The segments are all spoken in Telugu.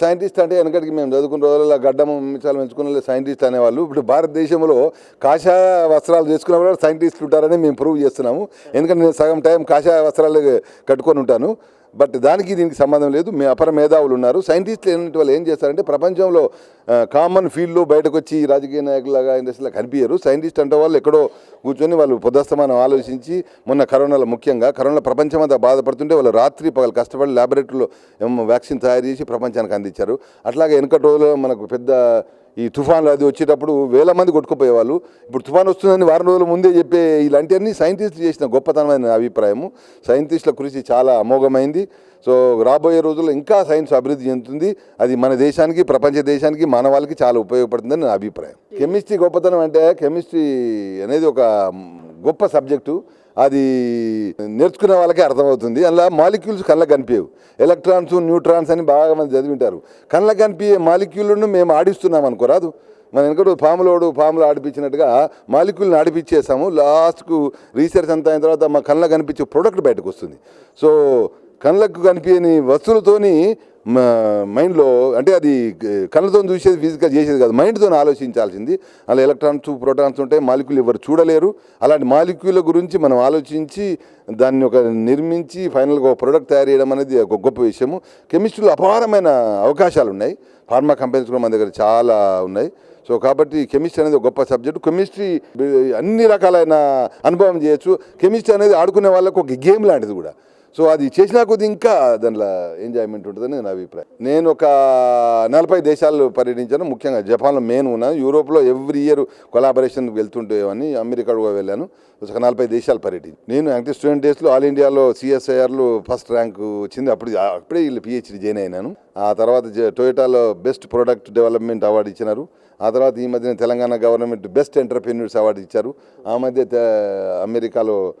సైంటిస్ట్ అంటే వెనకటికి మేము చదువుకున్న రోజుల్లో గడ్డం మిసాలు పెంచుకున్న సైంటిస్ట్ అనేవాళ్ళు. ఇప్పుడు భారతదేశంలో కాషాయ వస్త్రాలు చేసుకున్న వాళ్ళు సైంటిస్టులు ఉంటారని మేము ప్రూవ్ చేస్తున్నాము. ఎందుకంటే నేను సగం టైం కాషాయ వస్త్రాలు కట్టుకొని ఉంటాను. బట్ దానికి దీనికి సంబంధం లేదు. మీ అపర మేధావులు ఉన్నారు. సైంటిస్టులు ఏంటంటే వాళ్ళు ఏం చేస్తారంటే ప్రపంచంలో కామన్ ఫీల్డ్లో బయటకు వచ్చి రాజకీయ నాయకులాగా ఇండస్ట్రీలో కనిపించరు సైంటిస్ట్ అంటే వాళ్ళు ఎక్కడో కూర్చొని వాళ్ళు పొద్దుస్తమానం ఆలోచించి మొన్న కరోనాలో ముఖ్యంగా కరోనా ప్రపంచమంతా బాధపడుతుంటే వాళ్ళు రాత్రి పగలు కష్టపడి ల్యాబొరేటరీలో వ్యాక్సిన్ తయారు చేసి ప్రపంచానికి అందించారు. అట్లాగే వెనకటి రోజుల్లో మనకు పెద్ద ఈ తుఫాన్లు అది వచ్చేటప్పుడు వేల మంది కొట్టుకుపోయేవాళ్ళు. ఇప్పుడు తుఫాన్ వస్తుందని వారం రోజుల ముందే చెప్పే ఇలాంటివన్నీ సైంటిస్టులు చేసిన గొప్పతనమైన అభిప్రాయము. సైంటిస్టుల కృషి చాలా అమోఘమైంది. సో రాబోయే రోజుల్లో ఇంకా సైన్స్ అభివృద్ధి చెందుతుంది. అది మన దేశానికి ప్రపంచ దేశానికి మానవాళికి చాలా ఉపయోగపడుతుందని నా అభిప్రాయం. కెమిస్ట్రీ గొప్పతనం అంటే కెమిస్ట్రీ అనేది ఒక గొప్ప సబ్జెక్టు. అది నేర్చుకునే వాళ్ళకే అర్థమవుతుంది. అలా మాలిక్యూల్స్ కళ్ళకు కనిపించవు ఎలక్ట్రాన్స్ న్యూట్రాన్స్ అని బాగా మంది చదివింటారు. కళ్ళకు కనిపించే మాలిక్యూళ్ళను మేము ఆడిస్తున్నాం అనుకోరాదు మన వెనకడు పాములోడు పాములు ఆడిపించినట్టుగా మాలిక్యూల్ని ఆడిపించేసాము. లాస్ట్కు రీసెర్చ్ అంత అయిన తర్వాత మా కళ్ళకు కనిపించే ప్రోడక్ట్ బయటకు వస్తుంది. సో కళ్ళకు కనిపించని వస్తువులతోని మైండ్లో అంటే అది కళ్ళతో చూసేది ఫిజికల్ చేసేది కాదు మైండ్తో ఆలోచించాల్సింది. అలా ఎలక్ట్రాన్స్ ప్రోటాన్స్ ఉంటాయి మాలిక్యూల్ ఎవరు చూడలేరు. అలాంటి మాలిక్యూల గురించి మనం ఆలోచించి దాన్ని ఒక నిర్మించి ఫైనల్గా ఒక ప్రోడక్ట్ తయారు చేయడం అనేది ఒక గొప్ప విషయము. కెమిస్ట్రీలో అపారమైన అవకాశాలు ఉన్నాయి. ఫార్మా కంపెనీస్ కూడా మన దగ్గర చాలా ఉన్నాయి. సో కాబట్టి కెమిస్ట్రీ అనేది ఒక గొప్ప సబ్జెక్ట్ కెమిస్ట్రీ అన్ని రకాలైన అనుభవం చేయొచ్చు. కెమిస్ట్రీ అనేది ఆడుకునే వాళ్ళకు ఒక గేమ్ లాంటిది కూడా. సో అది చేసినా కొద్ది ఇంకా దాంట్లో ఎంజాయ్మెంట్ ఉంటుందని నా అభిప్రాయం. నేను ఒక నలభై దేశాలు పర్యటించాను. ముఖ్యంగా జపాన్లో మెయిన్ ఉన్నాను. యూరోప్లో ఎవ్రీ ఇయర్ కొలాబరేషన్కి వెళ్తుంటేవని అమెరికా కూడా వెళ్ళాను. ఒక నలభై దేశాలు పర్యటించి నేను యాక్టివ్ స్టూడెంట్ డేస్లో ఆల్ ఇండియాలో సిఎస్ఐఆర్లో ఫస్ట్ ర్యాంక్ వచ్చింది. అప్పుడు అప్పుడే వీళ్ళు పిహెచ్డి జాయిన్ అయినాను. ఆ తర్వాత జ- టొయోటాలో బెస్ట్ ప్రొడక్ట్ డెవలప్మెంట్ అవార్డు ఇచ్చినారు. ఆ తర్వాత ఈ మధ్యన Telangana government best entrepreneurs award ఇచ్చారు. ఆ మధ్య అమెరికాలో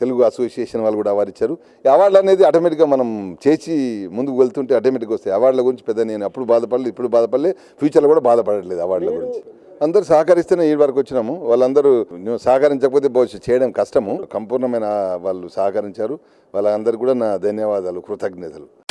తెలుగు అసోసియేషన్ వాళ్ళు కూడా అవార్డు ఇచ్చారు. ఈ అవార్డులు అనేది ఆటోమేటిక్గా మనం చేసి ముందుకు వెళ్తుంటే ఆటోమేటిక్గా వస్తాయి. అవార్డుల గురించి పెద్ద నేను అప్పుడు బాధపడలేదు ఇప్పుడు బాధపడలే ఫ్యూచర్లో కూడా బాధపడట్లేదు అవార్డుల గురించి. అందరూ సహకరిస్తేనే ఈ వరకు వచ్చినాము. వాళ్ళందరూ సహకరించకపోతే భవిష్యత్ చేయడం కష్టము. సంపూర్ణమైన వాళ్ళు సహకరించారు. వాళ్ళందరూ కూడా నా ధన్యవాదాలు కృతజ్ఞతలు.